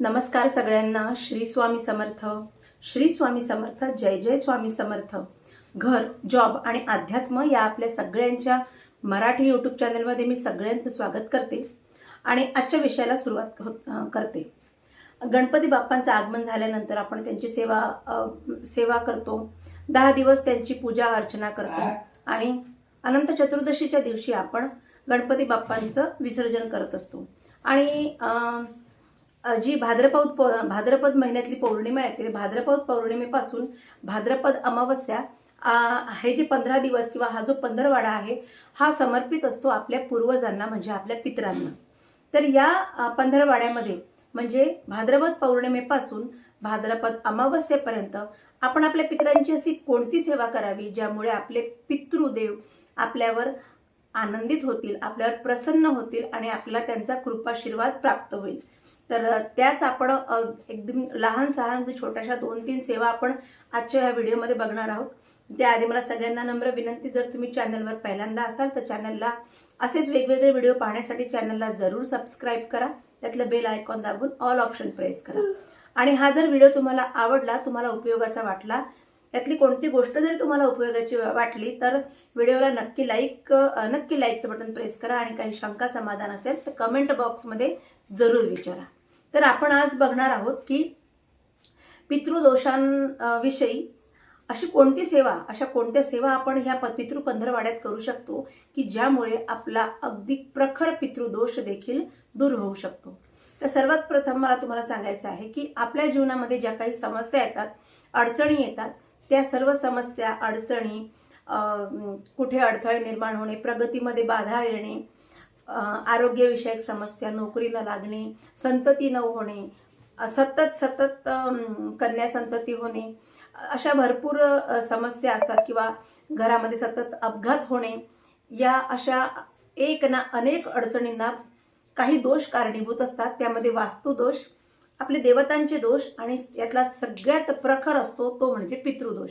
नमस्कार सगळ्यांना. श्री स्वामी समर्थ. श्री स्वामी समर्थ जय जय स्वामी समर्थ. घर जॉब आणि अध्यात्म या आपल्या सगळ्यांच्या मराठी यूट्यूब चॅनलमध्ये मी सगळ्यांचं स्वागत करते आणि आजच्या विषयाला सुरुवात होत करते. गणपती बाप्पांचं आगमन झाल्यानंतर आपण त्यांची सेवा सेवा करतो. दहा दिवस त्यांची पूजा अर्चना करतो. आणि अनंत चतुर्दशीच्या दिवशी आपण गणपती बाप्पांचं विसर्जन करत असतो. आणि जी भाद्रपद पौ- भाद्रपद महिन्यातली पौर्णिमा येते भाद्रपद पौर्णिमेपासून भाद्रपद अमावस्या हे जे पंधरा दिवस किंवा हा जो पंधरवाडा आहे हा समर्पित असतो आपल्या पूर्वजांना म्हणजे आपल्या पितरांना. तर या पंधरवाड्यामध्ये म्हणजे भाद्रपद पौर्णिमेपासून भाद्रपद अमावस्येपर्यंत आपण आपल्या पितरांची अशी कोणती सेवा करावी ज्यामुळे आपले पितृदेव आपल्यावर आनंदित होतील आपल्यावर प्रसन्न होतील आणि आपल्याला त्यांचा कृपाशीर्वाद प्राप्त होईल. तर त्याच आपण एकदम लहान सहान छोट्याशा दोन तीन सेवा आपण आजच्या ह्या व्हिडिओमध्ये बघणार आहोत. त्याआधी मला सगळ्यांना नम्र विनंती जर तुम्ही चॅनलवर पहिल्यांदा असाल तर चॅनलला असेच वेगवेगळे व्हिडिओ पाहण्यासाठी चॅनलला जरूर सबस्क्राईब करा. त्यातलं बेल आयकॉन दाबून ऑल ऑप्शन प्रेस करा. आणि हा जर व्हिडिओ तुम्हाला आवडला तुम्हाला उपयोगाचा वाटला यातली कोणती गोष्ट जरी तुम्हाला उपयोगाची वाटली तर व्हिडिओला नक्की लाईक नक्की लाईकचं बटन प्रेस करा आणि काही शंका समाधान असेल तर कमेंट बॉक्समध्ये जरूर विचारा. तर आपण आज बघणार आहोत की पितृदोषांविषयी अशी कोणती सेवा अशा कोणत्या सेवा आपण ह्या प- पितृ पंधरवाड्यात करू शकतो की ज्यामुळे आपला अगदी प्रखर पितृदोष देखील दूर होऊ शकतो? तर सर्वात प्रथम मला तुम्हाला सांगायचं आहे की आपल्या जीवनामध्ये ज्या काही समस्या येतात अडचणी येतात त्या सर्व समस्या अडचणी कुठे अडथळे निर्माण होणे प्रगतीमध्ये बाधा येणे आरोग्यविषयक समस्या नोकरी न लागणे संतती न होणे सतत सतत कन्या संतती होणे अशा भरपूर समस्या असतात किंवा घरामध्ये सतत अपघात होणे या अशा एक ना अनेक अडचणींना काही दोष कारणीभूत असतात. त्यामध्ये वास्तुदोष आपले देवतांचे दोष आणि यातला सगळ्यात प्रखर असतो तो म्हणजे पितृदोष.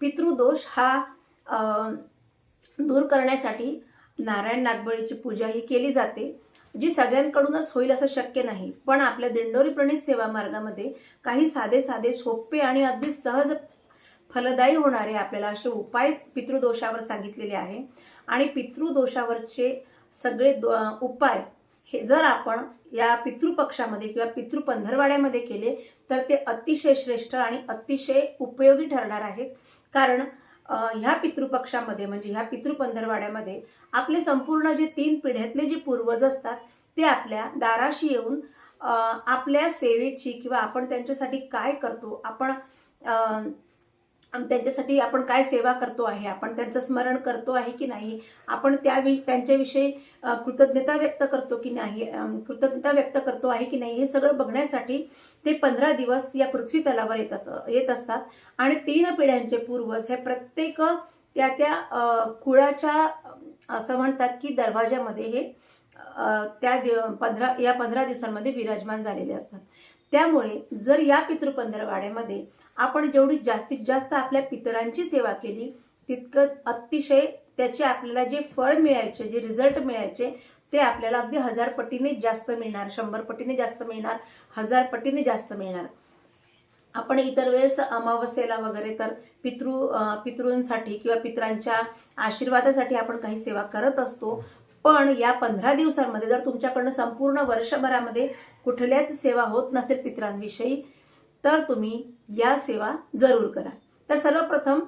पितृदोष हा दूर करण्यासाठी नारायण नागबळीची पूजा ही केली जाते. जी सगळ्यांकडूनच होईल असं शक्य नाही. पण आपल्या दिंडोरी प्रणित सेवा मार्गामध्ये काही साधे साधे सोपे आणि अगदी सहज फलदायी होणारे आपल्याला असे उपाय पितृदोषावर सांगितलेले आहे. आणि पितृदोषावरचे सगळे दो- उपाय हे जर आपण या पितृपक्षामध्ये किंवा पितृ पंधरवाड्यामध्ये केले तर ते अतिशय श्रेष्ठ आणि अतिशय उपयोगी ठरणार आहेत कारण ह्या पितृपक्षामध्ये म्हणजे ह्या पितृपंधरवाड्यामध्ये आपले संपूर्ण जे तीन पिढ्यातले जे पूर्वज असतात ते आपल्या दाराशी येऊन आपल्या सेवेची किंवा आपण त्यांच्यासाठी काय करतो आपण त्यांच्यासाठी आपण काय सेवा करतो आहे आपण त्यांचं स्मरण करतो आहे की नाही आपण त्या वि- त्यांच्याविषयी कृतज्ञता व्यक्त करतो की नाही कृतज्ञता व्यक्त करतो आहे की नाही हे सगळं बघण्यासाठी ते पंधरा दिवस या पृथ्वी तलावर येतात येत असतात. आणि तीन पिढ्यांचे पूर्वज हे प्रत्येक त्या त्या कुळाच्या असं म्हणतात की दरवाजामध्ये हे त्या दिव पंधरा या पंधरा दिवसांमध्ये विराजमान झालेले असतात. त्यामुळे जर या पितृपंधरवाड्यामध्ये आपण जेवढी जास्तीत जास्त आपल्या पितरांची सेवा केली तितकं अतिशय त्याचे आपल्याला जे फळ मिळायचे जे रिझल्ट मिळायचे ते आपल्याला अगदी हजार पटीने जास्त मिळणार शंभर पटीने जास्त मिळणार हजार पटीने जास्त मिळणार. आपण इतर वेळेस अमावस्येला वगैरे तर पितृ पितृंसाठी किंवा पितरांच्या आशीर्वादासाठी आपण काही सेवा करत असतो. पण या पंधरा दिवसांमध्ये जर तुमच्याकडनं संपूर्ण वर्षभरामध्ये कुठल्याच सेवा होत नसेल पितरांविषयी तर तुम्ही या सेवा जरूर करा. तर सर्वप्रथम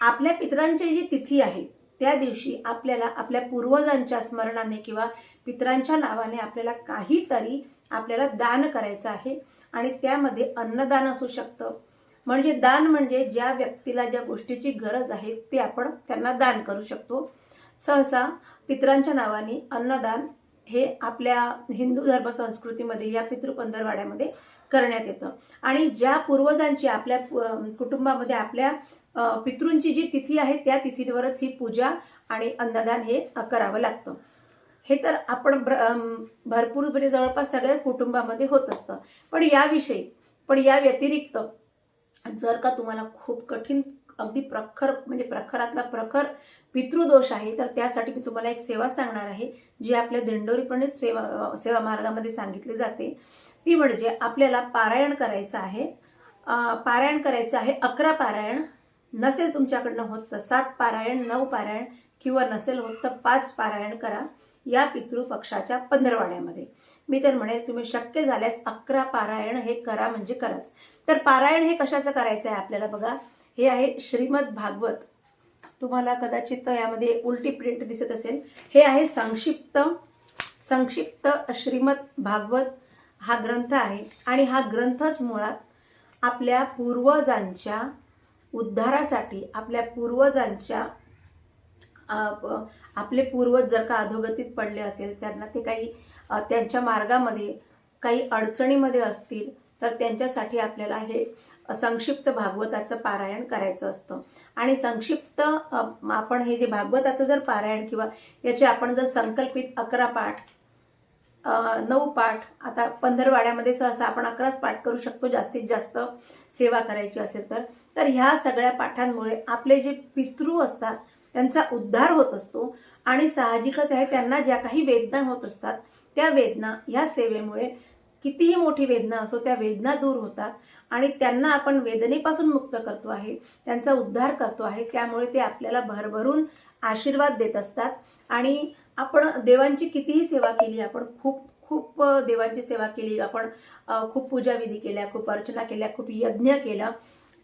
आपल्या पितरांची जी तिथी आहे त्या दिवशी आपल्याला आपल्या पूर्वजांच्या स्मरणाने किंवा पितरांच्या नावाने आपल्याला काहीतरी आपल्याला दान करायचं आहे आणि त्यामध्ये अन्नदान असू शकतं. म्हणजे दान म्हणजे ज्या व्यक्तीला ज्या गोष्टीची गरज आहे ते आपण त्यांना दान करू शकतो. सहसा पितरांच्या नावाने अन्नदान हे आपल्या हिंदू धर्म संस्कृतीमध्ये या पितृपंधरवाड्यामध्ये करण्यात येतं. आणि ज्या पूर्वजांची आपल्या कुटुंबामध्ये आपल्या पितृंची जी तिथी आहे त्या तिथीवरच ही पूजा आणि अन्नदान हे करावं लागतं. हे तर आपण भरपूर म्हणजे जवळपास सगळ्या कुटुंबामध्ये होत असतं. पण याविषयी पण या व्यतिरिक्त जर का तुम्हाला खूप कठीण अगदी प्रखर म्हणजे प्रखरातला प्रखर पितृदोष आहे तर त्यासाठी मी तुम्हाला एक सेवा सांगणार आहे जी आपल्या दिंडोरीपणे सेवा सेवा मार्गामध्ये सांगितली जाते. ती म्हणजे आपल्याला पारायण करायचं आहे. पारायण करायचं आहे अकरा पारायण नसेल तुमच्याकडनं होत तर सात पारायण नऊ पारायण किंवा नसेल होत तर पाच पारायण करा या पितृपक्षाच्या पंधरवाड्यामध्ये. मी तर म्हणेल तुम्ही शक्य झाल्यास अकरा पारायण हे करा म्हणजे कराच. तर पारायण हे कशाचं करायचं आहे आपल्याला बघा? हे आहे श्रीमद भागवत. तुम्हाला कदाचित यामध्ये उलटी प्रिंट दिसत असेल. हे आहे संक्षिप्त संक्षिप्त श्रीमद भागवत हा ग्रंथ आहे. आणि हा ग्रंथच मुळात आपल्या पूर्वजांच्या उद्धारासाठी आपल्या पूर्वजांच्या आपले पूर्वज जर का अधोगतीत पडले असेल त्यांना ते काही त्यांच्या मार्गामध्ये काही अडचणीमध्ये असतील तर त्यांच्यासाठी आपल्याला हे संक्षिप्त भागवताचं पारायण करायचं असतं. आणि संक्षिप्त आपण हे जे भागवताचं जर पारायण किंवा याचे आपण जर संकल्पित अकरा पाठ नऊ पाठ. आता पंधरवाड्यामध्ये सहसा आपण अकराच पाठ करू शकतो जास्तीत जास्त सेवा करायची असेल तर. तर ह्या सगळ्या पाठांमुळे आपले जे पितृ असतात त्यांचा उद्धार होत असतो आणि साहजिकच आहे त्यांना ज्या काही वेदना होत असतात त्या वेदना ह्या सेवेमुळे कितीही मोठी वेदना असो त्या वेदना दूर होतात आणि त्यांना आपण वेदनेपासून मुक्त करतो आहे त्यांचा उद्धार करतो आहे. त्यामुळे ते आपल्याला भरभरून आशीर्वाद देत असतात आणि आपण देवांची कितीही सेवा केली आपण खूप खूप देवांची सेवा केली आपण खूप पूजाविधी केल्या खूप अर्चना केल्या खूप यज्ञ केला.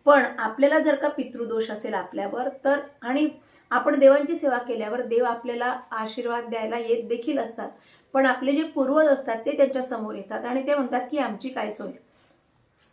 पण आपल्याला जर का पितृदोष असेल आपल्यावर तर आणि आपण देवांची सेवा केल्यावर देव आपल्याला आशीर्वाद द्यायला येत देखील असतात. पण आपले जे पूर्वज असतात ते त्यांच्यासमोर येतात आणि ते म्हणतात की आमची काय सोय?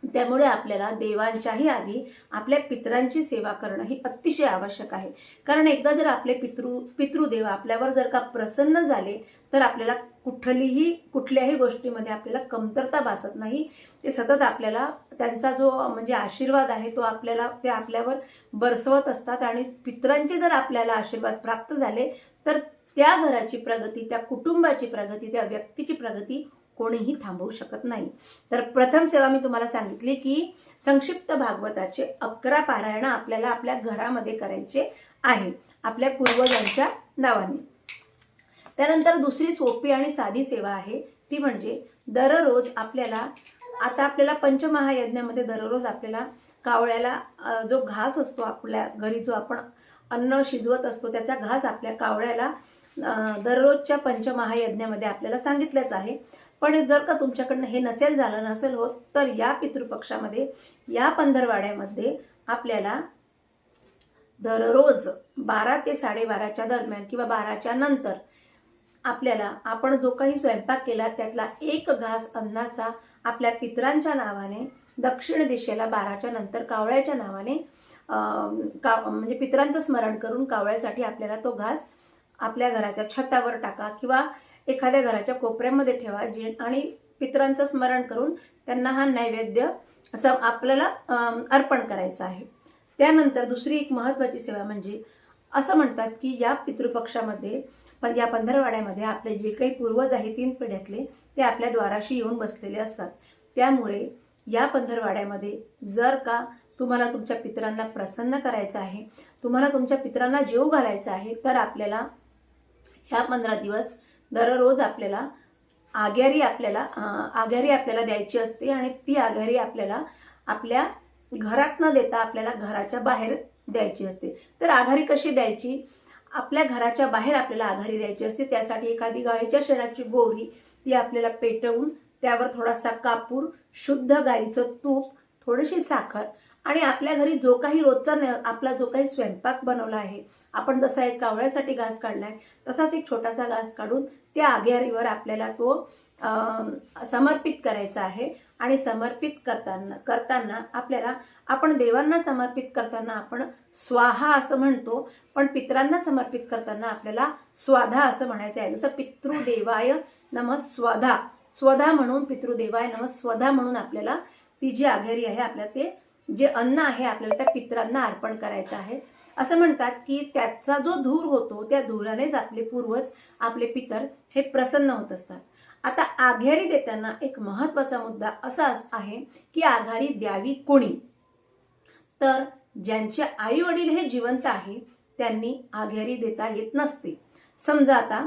त्यामुळे आपल्याला देवांच्याही आधी आपल्या पितरांची सेवा करणं ही अतिशय आवश्यक आहे. कारण एकदा जर आपले पितृ पितृदेव आपल्यावर जर का प्रसन्न झाले तर आपल्याला कुठलीही कुठल्याही गोष्टीमध्ये आपल्याला कमतरता भासत नाही. ते सतत आपल्याला त्यांचा जो म्हणजे आशीर्वाद आहे तो आपल्याला ते आपल्यावर बरसवत असतात आणि पितरांचे जर आपल्याला आशीर्वाद प्राप्त झाले तर त्या घराची प्रगती त्या कुटुंबाची प्रगती त्या व्यक्तीची प्रगती कोणीही थांबवू शकत नाही. तर प्रथम सेवा मी तुम्हाला सांगितली की संक्षिप्त भागवताचे अकरा पारायण आपल्याला आपल्या घरामध्ये करायचे आहे. आपल्या पूर्वजांच्या नावाने. त्यानंतर दुसरी सोपी आणि साधी सेवा आहे. ती म्हणजे दररोज आपल्याला आता आपल्याला पंचमहायज्ञामध्ये दररोज आपल्याला कावळ्याला जो घास असतो आपल्या घरी जो आपण अन्न शिजवत असतो त्याचा घास आपल्या कावळ्याला दररोजच्या पंचमहायज्ञामध्ये आपल्याला सांगितलंच आहे. पण जर का तुमच्याकडनं हे नसेल झालं नसेल होत तर या पितृपक्षामध्ये या पंधरवाड्यामध्ये आपल्याला दररोज बारा ते साडेबाराच्या दरम्यान किंवा बाराच्या नंतर आपल्याला आपण जो काही स्वयंपाक केला त्यातला एक घास अन्नाचा आपल्या पितरांच्या नावाने दक्षिण दिशेला बाराच्या नंतर कावळ्याच्या नावाने का म्हणजे पितरांचं स्मरण करून कावळ्यासाठी आपल्याला तो घास आपल्या घराच्या छतावर टाका किंवा एखाद्या घराच्या कोपऱ्यामध्ये ठेवा जे आणि पितरांचं स्मरण करून त्यांना हा नैवेद्य असं आपल्याला अर्पण करायचं आहे. त्यानंतर दुसरी एक महत्त्वाची सेवा म्हणजे असं म्हणतात की या पितृपक्षामध्ये पण या पंधरवाड्यामध्ये आपले जे काही पूर्वज आहे तीन पिढ्यातले ते आपल्या द्वाराशी येऊन बसलेले असतात. त्यामुळे या पंधरवाड्यामध्ये जर का तुम्हाला तुमच्या पितरांना प्रसन्न करायचं आहे तुम्हाला तुमच्या पितरांना जेव घालायचा आहे तर आपल्याला ह्या पंधरा दिवस दररोज आपल्याला आग्यारी आपल्याला आघारी आग्यारी आपल्याला द्यायची असते आणि ती आघारी आपल्याला आपल्या घरात न देता आपल्याला घराच्या बाहेर द्यायची असते. तर आघारी कशी द्यायची? आपल्या घराच्या बाहेर आपल्याला आघारी द्यायची असते. त्यासाठी एखादी गाईच्या शेणाची गोरी ती आपल्याला पेटवून त्यावर थोडासा कापूर शुद्ध गाईचं तूप थोडीशी साखर आणि आपल्या घरी जो काही रोजचा न आपला जो काही स्वयंपाक बनवला आहे आपण जसा एक कावळ्यासाठी घास काढलाय तसाच एक छोटासा घास काढून त्या आघारीवर आपल्याला तो समर्पित करायचा आहे. आणि समर्पित करताना करताना आपल्याला आपण देवांना समर्पित करताना आपण स्वाहा असं म्हणतो पण पितरांना समर्पित करताना आपल्याला स्वाधा असं म्हणायचं आहे. जसं पितृदेवाय नम स्वधा. स्वधा म्हणून पितृदेवाय नम स्वधा म्हणून आपल्याला ती जी आघारी आहे आपल्याला ते जे अन्न आहे आपल्याला त्या पितरांना अर्पण करायचं आहे. असं म्हणतात की त्याचा जो धूर होतो त्या धुरानेच आपले पूर्वज आपले पितर हे प्रसन्न होत असतात. आता आघारी देताना एक महत्त्वाचा मुद्दा असा आहे की आघारी द्यावी कोणी? तर ज्यांचे आई वडील हे जिवंत आहे त्यांनी आघारी देता येत नसते. समजा आता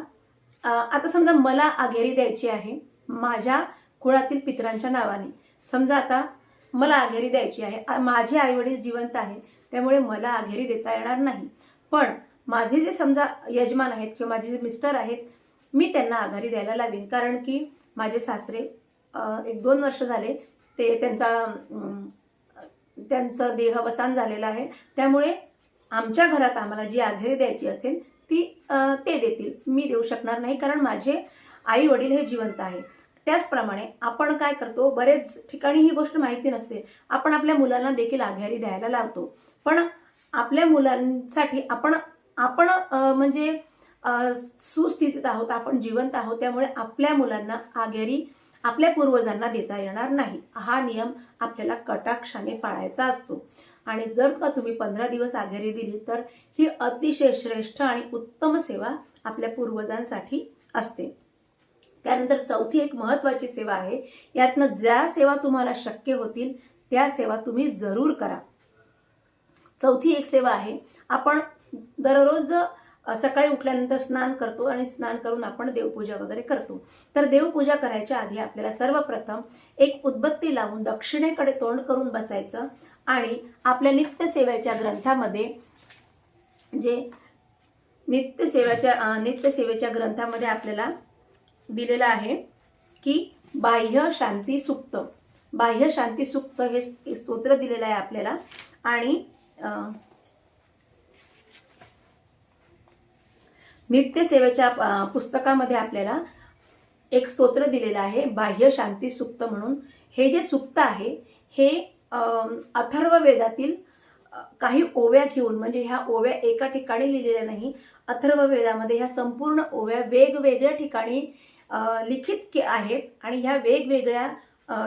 आता समजा मला आघारी द्यायची आहे माझ्या कुळातील पितरांच्या नावाने. समजा आता मला आघारी द्यायची आहे माझे आई वडील जिवंत आहे त्यामुळे मला अघेरी देता येणार नाही. पण माझे जे समजा यजमान आहेत किंवा माझे जे मिस्टर आहेत मी त्यांना आघारी द्यायला लावीन. कारण की माझे सासरे एक दोन वर्ष झाले ते त्यांचा त्यांचं देहवसान झालेलं आहे. त्यामुळे आमच्या घरात आम्हाला जी आघारी द्यायची असेल ती ते देतील. मी देऊ शकणार नाही कारण माझे आई वडील हे जिवंत आहे त्याचप्रमाणे आपण काय करतो बरेच ठिकाणी ही गोष्ट माहिती नसते. आपण आपल्या मुलांना देखील आघारी द्यायला लावतो. पण आपल्या मुलांसाठी आपण आपण म्हणजे सुस्थितीत आहोत आपण जिवंत आहोत त्यामुळे आपल्या मुलांना आघारी आपल्या पूर्वजांना देता येणार नाही. हा नियम आपल्याला कटाक्षाने पाळायचा असतो. आणि जर का तुम्ही पंधरा दिवस आघारी दिली तर ही अतिशय श्रेष्ठ आणि उत्तम सेवा आपल्या पूर्वजांसाठी असते. त्यानंतर चौथी एक महत्त्वाची सेवा आहे. यातनं ज्या सेवा तुम्हाला शक्य होतील त्या सेवा तुम्ही जरूर करा. चौथी एक सेवा आहे. आपण दररोज सकाळी उठल्यानंतर स्नान करतो आणि स्नान करून आपण देवपूजा वगैरे करतो. तर देवपूजा करायच्या आधी आपल्याला सर्वप्रथम एक उदबत्ती लावून दक्षिणेकडे तोंड करून बसायचं आणि आपल्या नित्यसेवेच्या ग्रंथामध्ये जे नित्यसेवेच्या नित्यसेवेच्या ग्रंथामध्ये आपल्याला दिलेलं आहे की बाह्य शांती सुक्त बाह्य शांती सुक्त हे स्तोत्र दिलेलं आहे आपल्याला आणि नित्यसेवेच्या पुस्तकामध्ये आपल्याला एक स्तोत्र दिलेलं आहे बाह्य शांती सुक्त म्हणून. हे जे सुक्त आहे हे अथर्व वेदातील काही ओव्या घेऊन म्हणजे ह्या ओव्या एका ठिकाणी लिहिलेल्या नाही अथर्व वेदामध्ये ह्या संपूर्ण ओव्या वेगवेगळ्या ठिकाणी लिखित के आहेत. आणि ह्या वेगवेगळ्या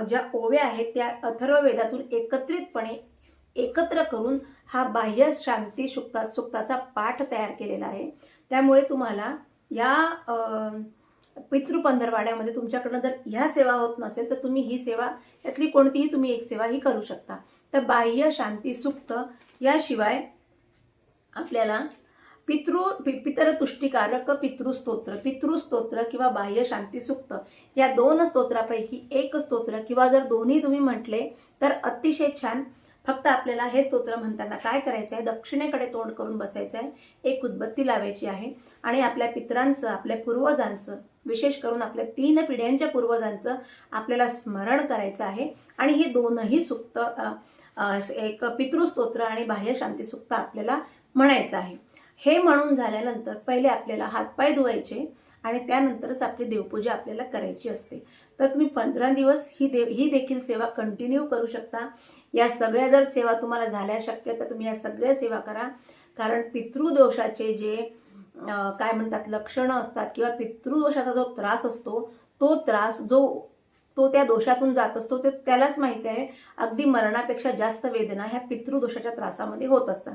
ज्या ओव्या आहेत त्या अथर्व वेदातून एकत्रितपणे एकत्र करून हा बाह्य शांती सुक्ता सुक्ताचा पाठ तयार केलेला आहे. त्यामुळे तुम्हाला या पितृपंधरवाड्यामध्ये तुमच्याकडनं जर ह्या सेवा होत नसेल तर तुम्ही ही सेवा यातली कोणतीही तुम्ही एक सेवा ही करू शकता. तर बाह्य शांती सुक्त याशिवाय आपल्याला पितृ पि- पितरतुष्टिकारक पितृस्तोत्र पितृस्तोत्र किंवा बाह्य शांती सुक्त या दोन स्तोत्रापैकी एक स्तोत्र किंवा जर दोन्ही तुम्ही म्हटले तर अतिशय छान फक्त आपल्याला हे स्तोत्र म्हणताना काय करायचं आहे दक्षिणेकडे तोंड करून बसायचं आहे एक उदबत्ती लावायची आहे. आणि आपल्या पितरांचं आपल्या पूर्वजांचं विशेष करून आपल्या तीन पिढ्यांच्या पूर्वजांचं आपल्याला स्मरण करायचं आहे. आणि हे दोनही सुक्त एक पितृस्तोत्र आणि बाह्य शांती सुक्त आपल्याला म्हणायचं आहे. हे म्हणून झाल्यानंतर पहिले आपल्याला हातपाय धुवायचे आणि त्यानंतरच आपली देवपूजा आपल्याला करायची असते. तर तुम्ही पंधरा दिवस ही देव ही देखील सेवा कंटिन्यू करू शकता. या सगळ्या जर सेवा तुम्हाला झाल्या शक्य तर तुम्ही या सगळ्या सेवा करा. कारण पितृदोषाचे जे काय म्हणतात लक्षणं असतात किंवा पितृदोषाचा जो त्रास असतो तो त्रास जो तो त्या दोषातून जात असतो ते त्यालाच माहिती आहे. अगदी मरणापेक्षा जास्त वेदना ह्या पितृदोषाच्या त्रासामध्ये होत असतात.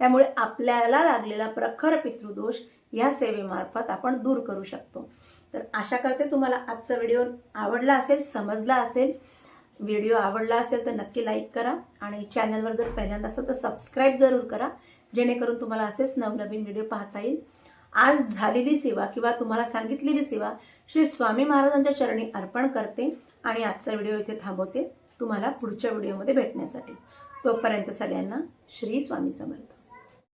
त्यामुळे आपल्याला लागलेला प्रखर पितृदोष या सेवेमार्फत आपण दूर करू शकतो. तर आशा करते तुम्हाला आजचा व्हिडिओ आवडला असेल समजला असेल व्हिडिओ आवडला असेल तर नक्की लाईक करा आणि चॅनलवर जर पहिल्यांदा असेल तर सबस्क्राईब जरूर करा जेणेकरून तुम्हाला असेच नवनवीन व्हिडिओ पाहता येईल. आज झालेली सेवा किंवा तुम्हाला सांगितलेली सेवा श्री स्वामी महाराजांच्या चरणी अर्पण करते आणि आजचा व्हिडिओ इथे थांबवते तुम्हाला पुढच्या व्हिडिओमध्ये भेटण्यासाठी. तोपर्यंत सगळ्यांना श्री स्वामी समर्थ.